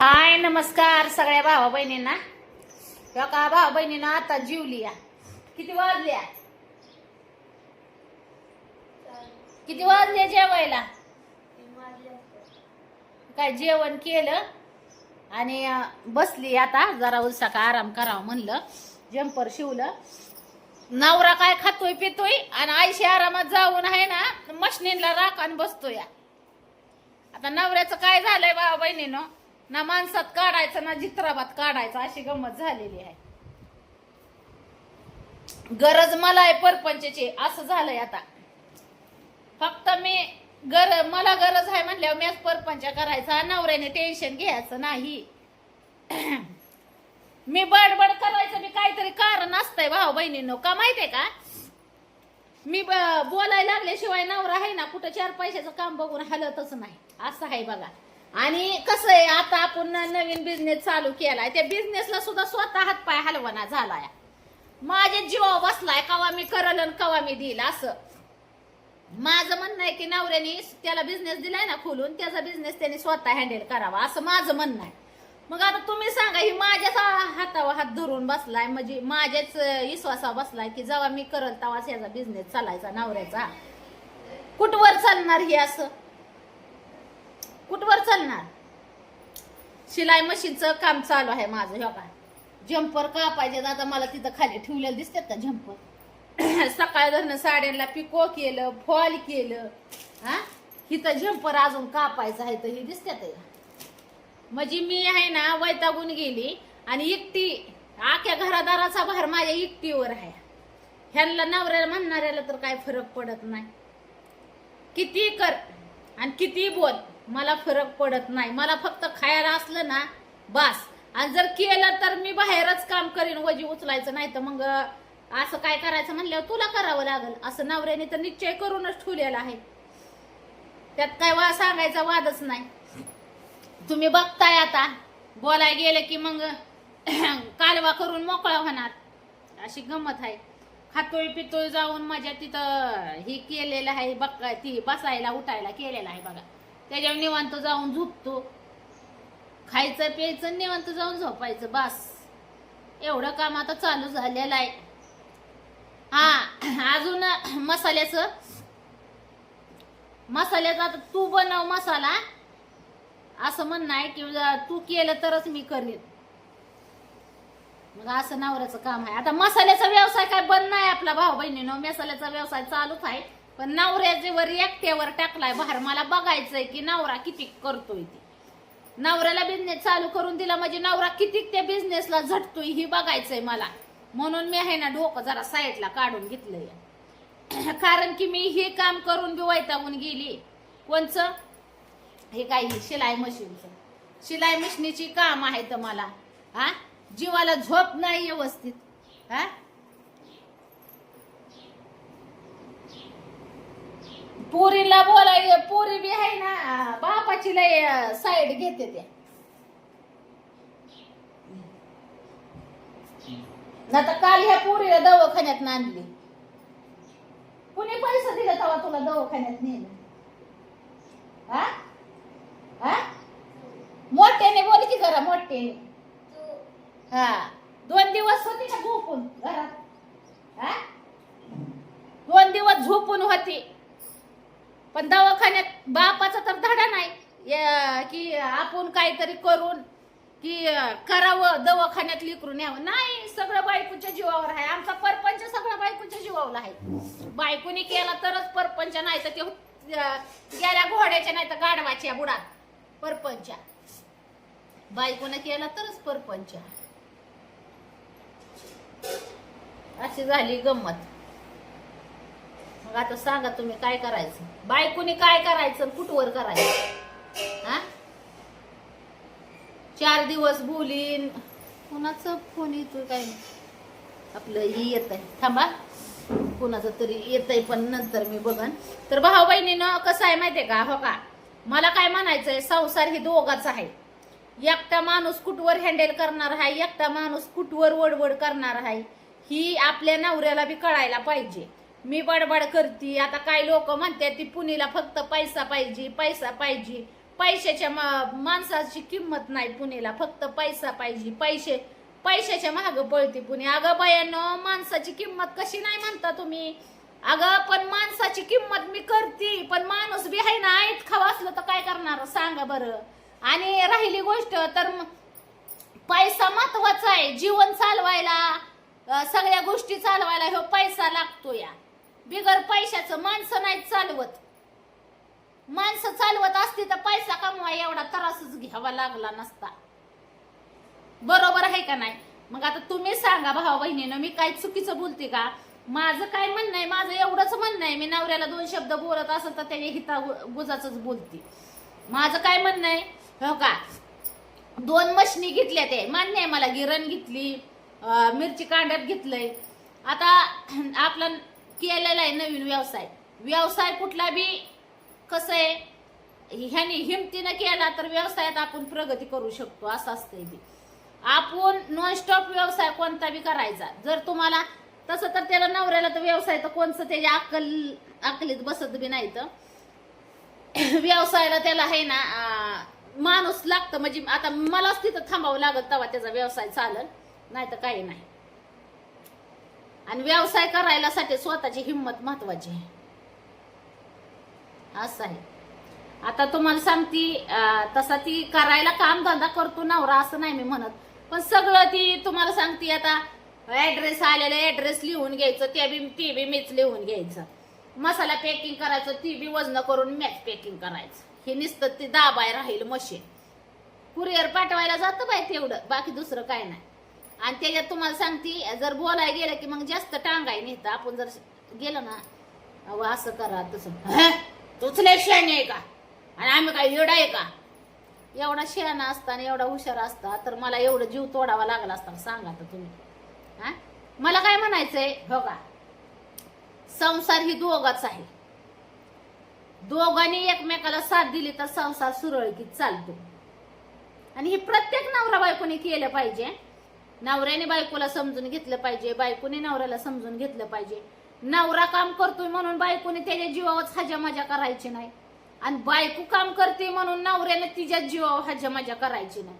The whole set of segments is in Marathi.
हाय नमस्कार सगळ्या भावा बहिणींना ह्यो का भावा बहिणींना आता जीवली या. किती वाजल्या किती वाजले जेवायला? काय जेवण केलं? आणि बसली आता जरा उलसा आराम करावा म्हणलं. जम्पर शिवलं. नवरा काय खातोय पितोय? आणि आईशी आरामात जाऊन आहे ना मशनीला बसतो बसतोय आता नवऱ्याचं काय झालंय भावा बहिणीनं ना माणसात काढायचं ना चित्राबात काढायचं अशी गंमत झालेली आहे. गरज मला आहे परपंचची असं झालंय आता. फक्त मी गर मला गरज आहे म्हणल्यावर मी परपंच करायचा नवऱ्याने टेन्शन घ्यायचं नाही. मी बडबड करायचं मी काहीतरी कारण असतंय भाऊ बहिणींनो. का माहितीये का? मी ब- बोलायला लागल्याशिवाय नवरा आहे ना कुठं चार पैशाचं काम बघून हलतच नाही. असं आहे बघा. आणि कसं आहे आता आपण नवीन बिझनेस चालू केलाय. त्या बिझनेसला सुद्धा स्वतः हातपाय हलवणा झालाय. माझ्या जीवा बसलाय कवा मी करल आणि कवा मी देईल असं. माझं म्हणणं आहे की नवऱ्याने त्याला बिझनेस दिलाय ना खोलून त्याचा बिझनेस त्याने स्वतः हँडल करावा असं माझं म्हणणं आहे. मग आता तुम्ही सांगा ही माझ्याच हातावर हात धरून बसलाय म्हणजे माझ्याच विश्वासावर बसलाय की जेव्हा मी करल तेव्हाच याचा बिझनेस चालायचा नवऱ्याचा. कुठवर चालणार हे असं? कुठवर चालणार? शिलाई मशीनचं काम चालू आहे माझं हे काय? झंपर का पाहिजे? आता मला तिथं खाली ठेवलेलं दिसतात का झंपर सकाळ धरणं साड्यांना पिको केलं फॉल केलं हा? हिथं झंपर अजून कापायचं आहे तर हे दिसतात म्हणजे मी आहे ना वैतागून गेली आणि एकटी आख्या घरादाराचा भार माझ्या एकटीवर आहे. ह्यांना नवऱ्याला म्हणणाऱ्याला तर काय फरक पडत नाही. किती कर आणि किती बोल. मला फरक पडत नाही. मला फक्त खायला असलं ना बस. आणि जर केलं तर मी बाहेरच काम करीन वजी उचलायचं नाही तर मग असं काय करायचं म्हणल्यावर तुला करावं लागल. असं नवऱ्याने तर निश्चय करूनच ठेवलेला आहे. त्यात काय वा सांगायचा वादच नाही. तुम्ही बघताय आता बोलाय गेलं की मग कालवा करून मोकळा होणार. अशी गंमत आहे. खातोय पितोय जाऊन माझ्या तिथं ही केलेलं आहे बघ ती बसायला उठायला केलेलं आहे बघा. त्याच्यावर निवांत जाऊन झोपतो. खायचं प्यायचं निवांत जाऊन झोपायचं बस. एवढं काम आता चालू झालेलं आहे. हा अजून मसाल्याचं. मसाल्याचा आता तू बनव मसाला. असं म्हणणं आहे की तू केलं तरच मी करेन. मग असं नवऱ्याचं काम आहे. आता मसाल्याचा व्यवसाय काय बंद नाही आपला भाऊ बहिणीनो मसाल्याचा व्यवसाय चालूच आहे. पण नवऱ्याच्यावर एकट्यावर टाकलाय बाहेर मला बघायचंय की नवरा किती करतोय ते. नवऱ्याला बिझनेस चालू करून दिला म्हणजे नवरा किती त्या बिझनेसला झटतोय ही बघायचंय मला. म्हणून मी आहे ना डोकं जरा साईडला काढून घेतलंय. कारण की मी हे काम करून बी वैतागून गेली. कोणचं? हे काय शिलाई मशीनचं. शिलाई मशिनीची काम आहे तर मला. हा? जीवाला झोप नाही व्यवस्थित. हा? पुरीला बोलाय पुरी बी आहे ना बापाची लय साईड घेते त्या ना तर काल ह्या पुरीला दवाखान्यात आणली. कुणी पैसे दिले तेव्हा तुला दवाखान्यात नेलं हा हा मोठ्याने बोल की जरा मोठ्याने. हा. दोन दिवस होती ना झोपून घरात. हा दोन दिवस झोपून होती. पण दवाखान्यात बापाचा तर धडा नाही. की आपण काहीतरी करून की करावं दवाखान्यात लिकरून यावं. नाही सगळं बायकोच्या जीवावर आहे. आमचा परपंच सगळं बायकोच्या जीवावर आहे. बायकोनी केला तरच परपंच नाही तर ते गेल्या घोड्याच्या नाही तर गाढवाच्या बुडात. परपंच. बायकोनं केला तरच परपंच. अशी झाली गंमत. मग आता सांगा तुम्ही काय करायचं? बायकोनी काय करायचं कुठवर करायचं? हा? चार दिवस बोलीन. कुणाचं फोन येतोय काय आपलं ही येत आहे थांबा. कुणाचं तरी येत आहे पण नंतर मी बघन. तर भाऊ बहिणीनं कसं आहे माहितीये का? हो का? मला काय म्हणायचंय? संसार हे दोघाच आहे. एकटा माणूस कुठवर हँडल करणार आहे? एकटा माणूस कुठवर वडवड करणार आहे? ही आपल्या नवऱ्याला बी कळायला पाहिजे. मी बडबड करते आता काही लोक म्हणतात ती पुणेला फक्त पैसा पाहिजे पैसा पाहिजे. पैशाच्या मा- माणसाची किंमत नाही पुणेला फक्त पैसा पाहिजे. पैसे पैशाच्या मागं पळते पुणे. अगं बयानो माणसाची किंमत कशी नाही म्हणता तुम्ही? अगं पण माणसाची किंमत मी करते पण माणूस बी आहे ना आईत खावा असलं तर काय करणार? सांगा बरं. आणि राहिली गोष्ट तर पैसा महत्त्वाचा आहे. जीवन चालवायला सगळ्या गोष्टी चालवायला ह्यो पैसा लागतो या. बिगर पैशाचं माणसं नाही चालवत. माणसं चालवत असती तर पैसा कमवा एवढा त्रासच घ्यावा लागला नसता. बरोबर आहे का नाही? मग आता तुम्ही सांगा भाऊ बहिणीनं मी काय चुकीचं बोलते का? माझं काय म्हणणं आहे? माझं एवढंच म्हणणं आहे. मी नवऱ्याला दोन शब्द बोलत असेल तर त्याने हिता गुजाच बोलते. माझं काय म्हणणं आहे? हो का? दोन मशनी घेतल्या ते मान्य आहे मला गिरण घेतली मिरची कांड्यात घेतलंय. आता आपलं केलेला आहे नवीन व्यवसाय. व्यवसाय कुठला बी कसं आहे ह्यानी हिमतीनं केला तर व्यवसायात आपण प्रगती करू शकतो असं असतंय बी आपण नॉनस्टॉप व्यवसाय कोणता बी करायचा. जर तुम्हाला तसं तर त्याला नवऱ्याला तर व्यवसाय तर कोणचं त्याच्या अक्कल अक्कलीत बसत बी नाही तर. व्यवसायाला त्याला आहे ना माणूस लागतं. म्हणजे आता मलाच तिथं थांबावं लागत तेव्हा त्याचा व्यवसाय चालल नाही तर काही नाही. आणि व्यवसाय करायला साठी स्वतःची हिंमत महत्वाची आहे. असं आहे. आता तुम्हाला सांगती तसा ती करायला काम धंदा करतो नवरा असं नाही मी म्हणत. पण सगळं ती तुम्हाला सांगते आता ऍड्रेस आलेला ऍड्रेस लिहून घ्यायचं ते बी ते बी मीच लिहून घ्यायचं. मसाला पॅकिंग करायचं ती बी वजन करून मॅच पॅकिंग करायचं. हे नुसतं ते दाबाय राहील मशीन. कुरिअर पाठवायला जातं बाय तेवढं बाकी दुसरं काय नाही. आणि त्याच्यात तुम्हाला सांगते जर बोलाय गेलं की मग जास्त टांगाय तर आपण जर गेलो ना अहो असं करा तसं. तूच लय शेण आहे का? आणि आम्ही काय येडा आहे का? एवढा शेण असता आणि एवढा हुशार असता तर मला एवढं जीव तोडावा लागला असता सांगा तर तुम्ही. हा? मला काय म्हणायचंय? हो का? संसार ही दोघाच आहे. दोघांनी एकमेकाला साथ दिली तर संसार सुरळीत चालतो. आणि हे प्रत्येक नवरा बायकोने केलं पाहिजे. नवऱ्याने बायकोला समजून घेतलं पाहिजे बायकोने नवऱ्याला समजून घेतलं पाहिजे. नवरा काम करतोय म्हणून बायकोने त्याच्या जीवावर हजा मजा करायची नाही. आणि बायको काम करते म्हणून नवऱ्याने तिच्या जीवावर हजा मजा करायची नाही.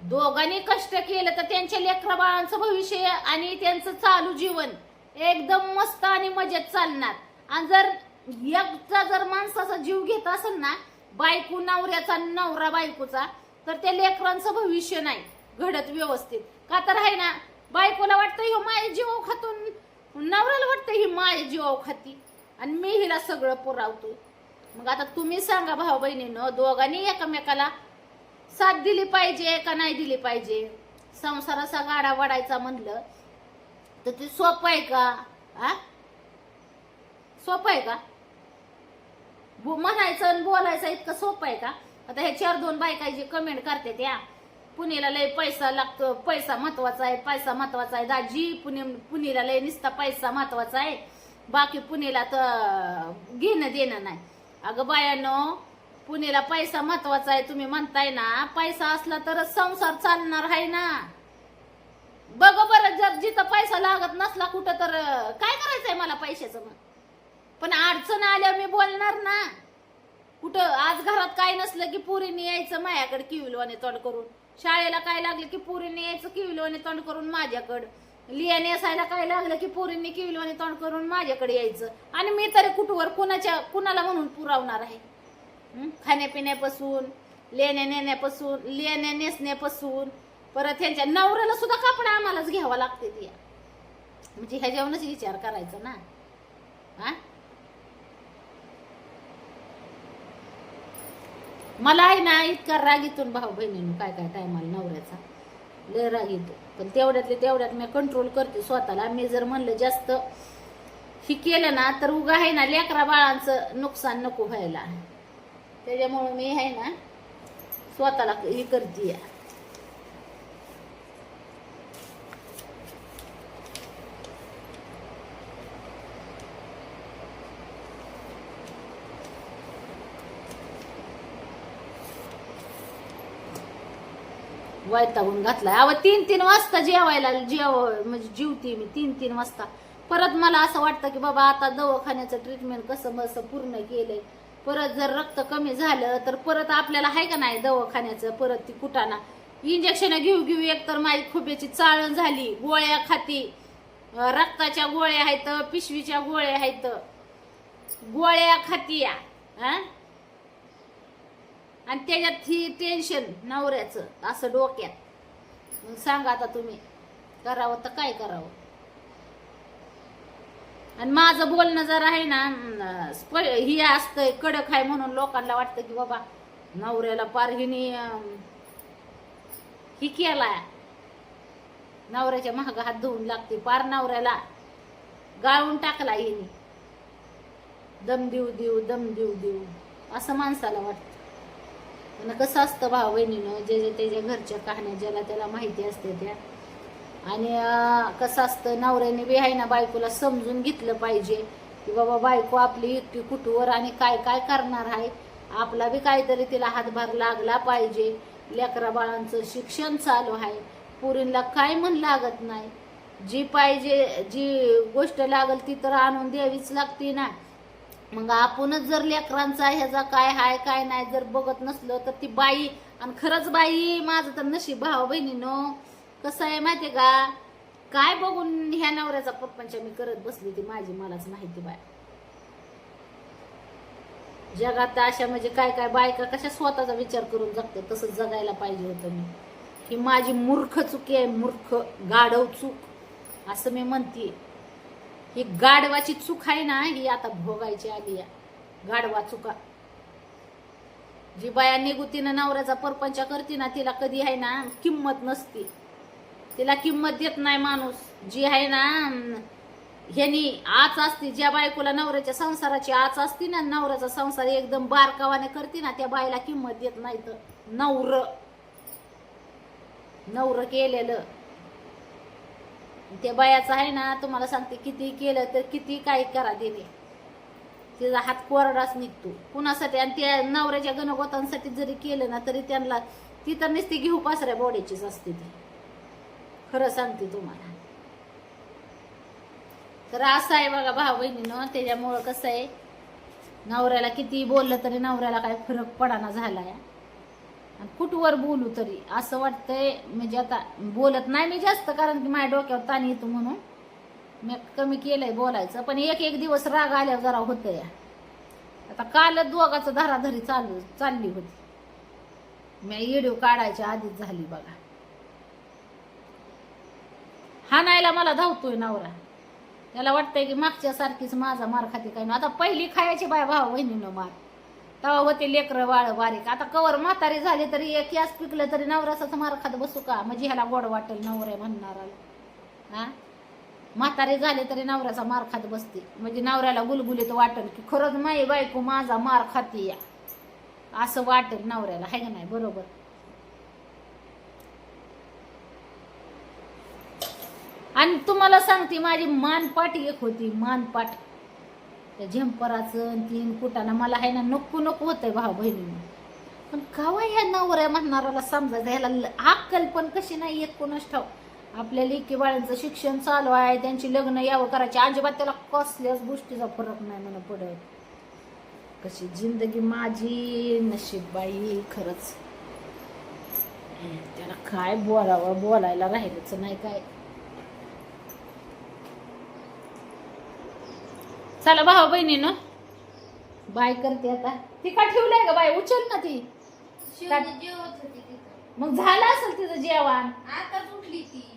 दोघांनी कष्ट केलं तर त्यांच्या लेकरा बाळांचं भविष्य आणि त्यांचं चालू जीवन एकदम मस्त आणि मजेत चालणार. आणि जर एकचा जर माणसाचा जीव घेत असेल ना बायको नवऱ्याचा नवरा बायकोचा तर त्या लेकरांचं भविष्य नाही. घडत व्यवस्थित. का तर आहे ना बायकोला वाटतं ह्यो माय जीव खातून. नवऱ्याला वाटतं ही माय जीव खाती. आणि मी हिला सगळं पुरावतो. मग आता तुम्ही सांगा भाऊ बहिणीनं दोघांनी एकमेकाला साथ दिली पाहिजे का नाही दिली पाहिजे? संसाराचा गाडा वाढायचा म्हणलं तर ते सोपं आहे का? आ? सोपं आहे का? म्हणायचं आणि बोलायचं इतकं सोपं आहे का? आता हे चार दोन बायका जे कमेंट करते त्या पुणेला लय पैसा लागतो पैसा महत्त्वाचा आहे पैसा महत्त्वाचा आहे. दाजी पुणे पुणेला लय नुसता पैसा महत्त्वाचा आहे. बाकी पुणेला तर घेणं देणं नाही. अगं बायानो पुणेला पैसा महत्त्वाचा आहे तुम्ही म्हणताय ना पैसा असला तरच संसार चालणार आहे ना. बघ बरं जर जिथं पैसा लागत नसला कुठं तर काय करायचंय मला पैशाचं मग? पण अडचण आल्यावर मी बोलणार ना. कुठं आज घरात काय नसलं की पुरीने यायचं माझ्याकडे किविलवाने तोड करून. शाळेला काय लागलं की पुरीने यायचं किविलवाने तोंड करून माझ्याकडं. लिया नेसायला काय लागलं की पोरींनी किविलवाने तोंड करून माझ्याकडे यायचं. आणि मी तरी कुठवर कुणाच्या कुणाला म्हणून पुरवणार आहे? खाण्यापिण्यापासून लेण्या नेण्यापासून लेण्या नेसण्यापासून परत ह्यांच्या नवऱ्याला सुद्धा कापड आम्हालाच घ्यावा लागते ती. म्हणजे ह्याच्यावरच विचार करायचा ना. हा? मला आहे ना इतका राग येतो भाऊ बहिणीनं काय काय टायमाला नवऱ्याचा. लय राग येतो. पण तेवढ्यातले तेवढ्यात मी कंट्रोल करते स्वतःला. मी जर म्हणलं जास्त ही केलं ना तर उगा आहे ना लेकरा बाळांचं नुकसान नको व्हायला. त्याच्यामुळं मी आहे ना स्वतःला हे करते वैतागून घातला अव तीन तीन वाजता जेवायला जेव म्हणजे जीवती मी तीन तीन वाजता. परत मला असं वाटतं की बाबा आता दवाखान्याचं ट्रीटमेंट कसं मसं पूर्ण केलंय. परत जर रक्त कमी झालं तर परत आपल्याला आहे का नाही दवाखान्याचं? परत ती कुटाना इंजेक्शन घेऊ घेऊ एक तर माझी खोब्याची चाळण झाली गोळ्या खाती. रक्ताच्या गोळ्या आहेत पिशवीच्या गोळ्या आहेत. गोळ्या खातिया हा आणि त्याच्यात ही टेन्शन नवऱ्याचं असं डोक्यात. मग सांगा आता तुम्ही करावं तर काय करावं? आणि माझं बोलणं जर आहे ना अं, स्प- ही असतं कडक आहे म्हणून लोकांना वाटतं की बाबा नवऱ्याला पार हिने ही केला नवऱ्याच्या महाग हात धुवून लागते पार नवऱ्याला गाळून टाकला हिने. दम देऊ देऊ दम देऊ देऊ असं माणसाला वाटतं. पण कसं असतं भाव बहिणीनं जे जे त्याच्या घरच्या कहाण्या ज्याला त्याला माहिती असते त्या. आणि कसं असतं नवऱ्याने बी आहे ना बायकोला समजून घेतलं पाहिजे की बाबा बायको आपली एकटी कुठवर आणि काय काय करणार आहे. आपला बी काहीतरी तिला हातभार लागला पाहिजे. लेकरा बाळांचं शिक्षण चालू आहे. पुरींला काय म्हण लागत नाही. जी पाहिजे जी गोष्ट लागल ती तर आणून द्यावीच लागते ना. मग आपणच जर लेकरांचा ह्याचा काय हाय काय नाही जर बघत नसलं तर ती बाई आणि खरंच बाई माझं तर नशीब भावा बहिणीनं कसं आहे माहिती का? काय बघून ह्या नवऱ्याचा प्रपंच मी करत बसली ती माझी मलाच माहिती बाय. जगात अशा म्हणजे काय काय बायका कशा स्वतःचा विचार करून जगते तसं जगायला पाहिजे होतं मी. ही माझी मूर्ख चुकी आहे मूर्ख गाढव चूक असं मी म्हणते ही गाढवाची चूक आहे ना ही आता भोगायची आली आहे. गाढवा चुका. जी बाया निगुतीनं नवऱ्याचा परपंच करते ना तिला कधी आहे ना किंमत नसती. तिला किंमत देत नाही माणूस. जी आहे ना ह्यानी आच असती ज्या बायकोला नवऱ्याच्या संसाराची आच असती ना नवऱ्याचा संसार एकदम बारकावाने करते ना त्या बाईला किंमत देत नाही तर नवर. नवर केलेलं. ते बायाचं आहे ना तुम्हाला सांगते किती केलं तर किती काय करा देणे. तिचा हात कोरडाच निघतो. कुणासाठी? आणि त्या नवऱ्याच्या गणगोतांसाठी जरी केलं ना तरी त्यांना ती तर नुसती घेऊ पासऱ्या बॉडीचीच असते ती. खरं सांगते तुम्हाला. तर असं आहे बघा भाऊ बहिणीनं त्याच्यामुळं कसं आहे नवऱ्याला किती बोललं तरी नवऱ्याला काय फरक पडाना झाला आहे आणि कुठवर बोलू तरी असं वाटतंय म्हणजे आता बोलत नाही मी जास्त कारण की माझ्या डोक्यावर ताण येतो म्हणून. मी कमी केलंय बोलायचं पण एक एक दिवस राग आल्यावर जरा होतं या आता काल दोघाचं धराधरी चालू चालली होती. मी व्हिडिओ काढायच्या आधीच झाली बघा. हाणायला मला धावतोय नवरा. त्याला वाटतंय की मागच्या सारखीच माझा मार खाते काय आता पहिली खायची बाय भाऊ बहिणीनं मार. तेव्हा होते लेकरं वाळ बारीक आता कवर म्हातारी झाली तरी एक यास पिकलं तरी नवऱ्याचाच मार खात बसू का? म्हणजे ह्याला गोड वाटेल नवऱ्या म्हणणाराला हा? म्हातारी झाली तरी नवऱ्याचा मार खात बसते. म्हणजे नवऱ्याला गुलगुलीत वाटेल की खरंच माई बायको माझा मार खाते या. असं वाटेल नवऱ्याला आहे का नाही? बरोबर. आणि तुम्हाला सांगते माझी मानपाट एक होती मानपाट त्या झेंपराचं तीन कुटानं मला आहे ना नको नको होतंय भाऊ बहिणीनं. पण कावा ह्या नवऱ्या म्हणणाराला समजायचं ह्याला ल- अक्कल पण कशी नाही येत कोणाच ठाव आपल्या लेकी बाळांचं शिक्षण चालू आहे त्यांची लग्न यावं करायची. अजिबात त्याला कसल्याच गोष्टीचा फरक नाही म्हणून पडत कशी जिंदगी माझी नशीब बाई खरंच. त्याला काय बोलावं बोलायला राहिलंच नाही काय. चला भाऊ बहिणीनं. बाय करते आता. ती का ठेवलंय का बाय उचल ना ती. शिवणी जेवत होती तिथं. मग झालं असेल तिचं जेवण. आताच उठली ती.